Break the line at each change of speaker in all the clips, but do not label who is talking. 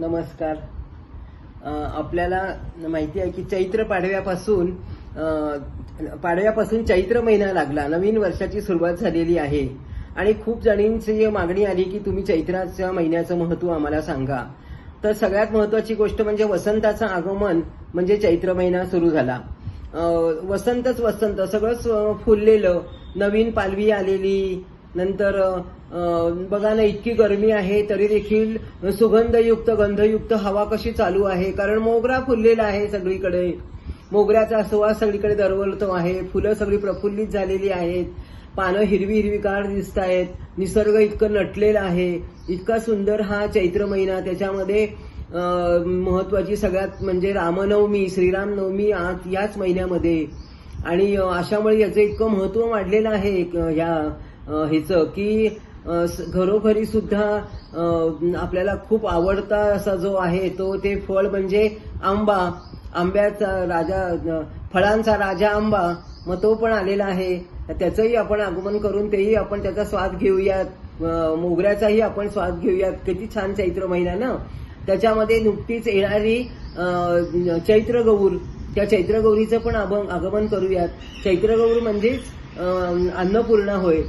नमस्कार. आपल्याला माहिती आहे की चैत्र पाडव्यापासून पाडव्यापासून चैत्र महिना लागला. नवीन वर्षाची सुरुवात झालेली आहे. आणि खूप जणींची मागणी आली की तुम्ही चैत्राच्या महिन्याचं महत्त्व आम्हाला सांगा. तर सगळ्यात महत्वाची गोष्ट म्हणजे वसंताचं आगमन म्हणजे चैत्र महिना सुरू झाला. वसंतच वसंत सगळंच फुललेलं. नवीन पालवी आलेली नंतर बघा ना इतकी गरमी आहे तरी देखील सुगंधयुक्त गंधयुक्त हवा कशी चालू आहे? कारण मोगरा फुललेला आहे सगळीकडे. मोगऱ्याचा सुवास सगळीकडे दरवलतो आहे. फुलं सगळी प्रफुल्लित झालेली आहेत. पानं हिरवी हिरवीगार दिसत आहेत. निसर्ग इतकं नटलेला आहे. इतका सुंदर हा चैत्र महिना. त्याच्यामध्ये महत्वाची सगळ्यात म्हणजे रामनवमी श्रीरामनवमी आज याच महिन्यामध्ये. आणि अशामुळे याचं इतकं महत्त्व वाढलेलं आहे ह्या ह्याचं की घरोघरी सुद्धा आपल्याला खूप आवडता असा जो आहे तो ते फळ म्हणजे आंबा. आंब्याचा राजा फळांचा राजा आंबा मग तो पण आलेला आहे. त्याचंही आपण आगमन करून तेही आपण त्याचा स्वाद घेऊयात. मोगऱ्याचाही आपण स्वाद घेऊयात. किती छान चैत्र महिना ना? त्याच्यामध्ये नुकतीच येणारी चैत्र गौर. त्या चैत्र गौरीचं पण आगम- आगमन करूयात. चैत्र गौर म्हणजेच अन्नपूर्णा होय.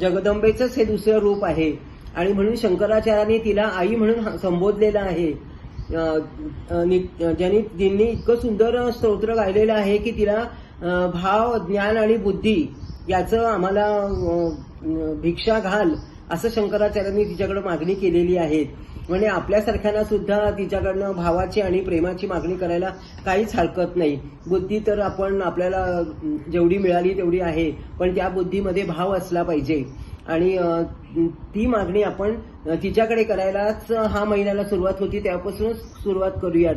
जगदंबेचंच हे दुसरं रूप आहे. आणि म्हणून शंकराचार्यांनी तिला आई म्हणून संबोधलेलं आहे. नि- ज्यांनी ज्यांनी इतकं सुंदर स्तोत्र गायलेलं आहे की तिला भाव ज्ञान आणि बुद्धी याचं आम्हाला भिक्षा घाल. असं शंकराचार्यांनी तिच्याकडे मागणी केलेली आहे म्हणजे आपल्यासारख्यांना सुद्धा तिच्याकडनं भावाची आणि प्रेमाची मागणी करायला काहीच हरकत नाही. बुद्धी तर आपण आपल्याला जेवढी मिळाली तेवढी आहे पण त्या बुद्धीमध्ये भाव असला पाहिजे. आणि ती मागणी आपण तिच्याकडे करायलाच हा महिन्याला सुरुवात होती त्यापासूनच सुरुवात करूयात.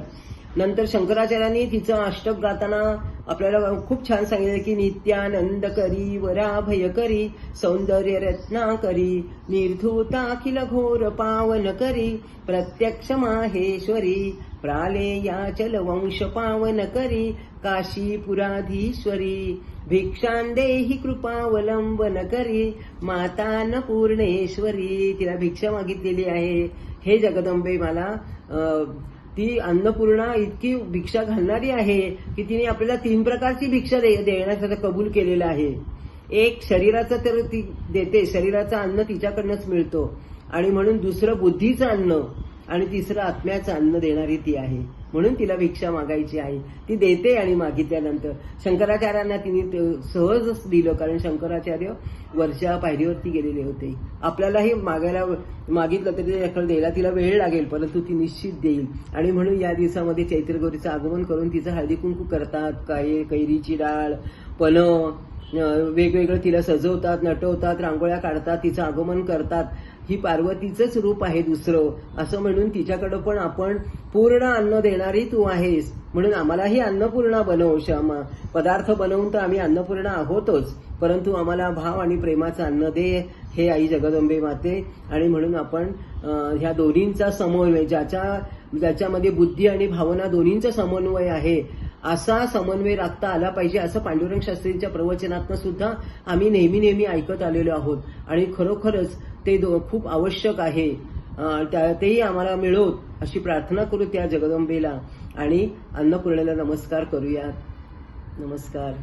नंतर शंकराचार्यांनी तिचं अष्टक गाताना आपल्याला खूप छान सांगितलं की नित्यानंद करी वराभय करी सौंदर्य रत्ना करी निर्धूता अखिल घोर पावन करी प्रत्यक्ष माहेश्वरी प्राले याचल वंश पावन करी काशीपुराधीश्वरी भिक्षांदेही कृपावलंबन करी माता न पूर्णेश्वरी तिला भिक्षा मागितलेली आहे. हे जगदंबे मला अं, ती अन्नपूर्णा इतकी भिक्षा घालणारी आहे की तिने आपल्याला तीन प्रकारची भिक्षा दे- देण्याचं कबूल केलेलं आहे. एक शरीराचं तर ती देते. शरीराचं अन्न तिच्याकडनंच मिळतो. आणि म्हणून दुसरं बुद्धीचं अन्न आणि तिसरं आत्म्याचं अन्न देणारी ती आहे. म्हणून तिला भिक्षा मागायची आहे. ती देते आणि मागितल्यानंतर शंकराचार्यांना तिने ते सहजच दिलं कारण शंकराचार्य वरच्या पायरीवरती गेलेले होते. आपल्यालाही मागायला मागितलं तरी त्याच्याकडे द्यायला तिला वेळ लागेल परंतु ती निश्चित देईल. आणि म्हणून या दिवसामध्ये चैत्रगौरीचं आगमन करून तिचं हळदी कुंकू करतात. काय कैरीची डाळ पन वेगवेगळं तिला सजवतात नटवतात रांगोळ्या काढतात तिचं आगमन करतात. ही पार्वतीचंच रूप आहे दुसरं. असं म्हणून तिच्याकडं पण आपण पूर्ण अन्न देणारी तू आहेस. म्हणून आम्हालाही अन्नपूर्णा बनव श्यामा. पदार्थ बनवून तर आम्ही अन्नपूर्णा आहोतच. परंतु आम्हाला भाव आणि प्रेमाचं अन्न दे हे आई जगदंबे माते. आणि म्हणून आपण ह्या दोन्हींचा समन्वय ज्याच्या ज्याच्यामध्ये बुद्धी आणि भावना दोन्हींचा समन्वय आहे असा समन्वय राखता आला पाहिजे असं पांडुरंग शास्त्रींच्या प्रवचनातनं सुद्धा आम्ही नेहमी नेहमी ऐकत आलेलो आहोत. आणि खरोखरच ते दो- खूप आवश्यक आहे. त्या- तेही आम्हाला मिळवत अशी प्रार्थना करू त्या जगदंबेला. आणि अन्नपूर्णेला नमस्कार करूयात. नमस्कार.